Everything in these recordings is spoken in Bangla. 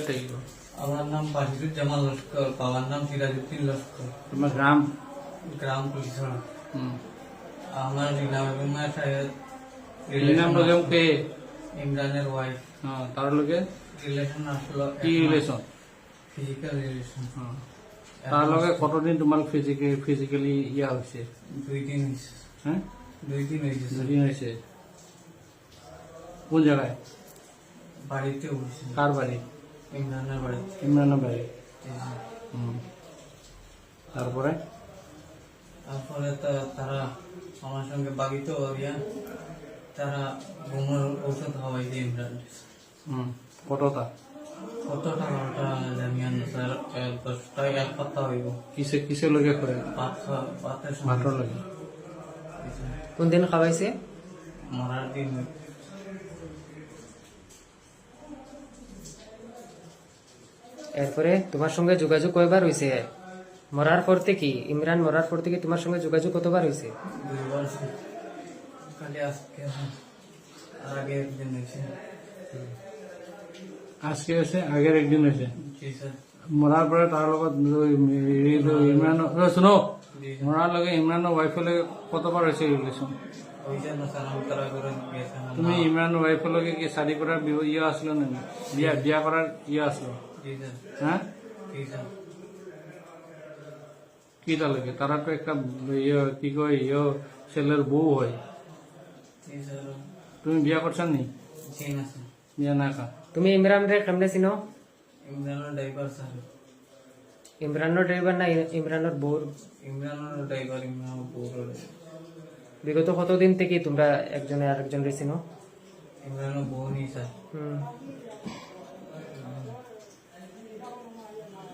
আমার নাম বাহিরুজ্জামান লস্কর বাবার নাম সিরাজউদ্দিন লস্কর। তোমার গ্রাম? গ্রাম পুলিশরা। আমার রিনা বেগমের সাহেব বেগম কে? ইমরানের ওয়াইফ হ্যাঁ, তার লগে রিলেশন আসলো। কি রিলেশন ফিজিক্যাল রিলেশন তার লগে কতদিন তোমার ফিজিক্যালি ফিজিক্যালি ইয়া হয়েছে? দুই দিন হয়েছে। হ্যাঁ? দুই দিন হয়েছে। দুদিন হয়েছে। কোন জায়গায়? বাড়িতে উঠছে কার বাড়ি? ইমরানের বাড়িতে ইমরানের বাড়ি? তারপরে? তারপরে তা- তারা আমার সঙ্গে বাগিতে হইয়া তারা ঘুমের ঔষধ খাওয়াইছে ইমরান। হুম। কতটা? কত টাকা ওটা জানি না স্যার এক দশটা এক পাতা হইব। কিসে কিসে লগে করে? সঙ্গে ভাতর লগে কোন দিন খাওয়াইছে? মরার দিন। এরপরে তোমার সঙ্গে যোগাযোগ কয়বার হয়েছে মরার পর থেকে ইমরান মরার পর থেকে তোমার সঙ্গে যোগাযোগ কতবার হয়েছে দুইবার খালি আজকে হয়েছে আজকে হয়েছে আগের একদিন হয়েছে মরার পরে তার লগত ইমরান শুনো মরার লগে ইমরানের ওয়াইফের লগে কতবার হয়েছে রিলেশন তুমি ইমরান ওয়াইফের লগে কি শাদি করার ইয়ে আসলো না বিয়া বিয়া করার ইয়ে আসলো হ্যাঁ কি লাগে তারা তো একটা ইয়ে কি কয় ইয়ে ছেলের বউ হয়। তুমি বিয়া করছেন নি? বিয়া না কা তুমি ইমরান রে কেমনে চিনো? ইমরানের ড্রাইভার স্যার ইমরানের ড্রাইভার না ইমরানের বউর ইমরানের ড্রাইভার ইমরান বউর বিগত কতদিন থেকে তোমরা একজনে আরেকজন রে চিনো ইমরানের বউ নেই স্যার। হুম।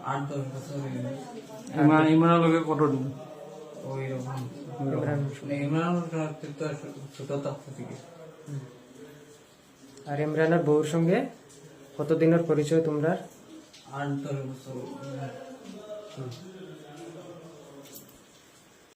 আট দশ বছর। ইমরান ইমরানের লগে কতদিন ওই রকম ইমরান। ইমরান তো ছোট থাকতে থেকে। আর ইমরানের বউর সঙ্গে কতদিনের পরিচয় তোমরা आंतर तो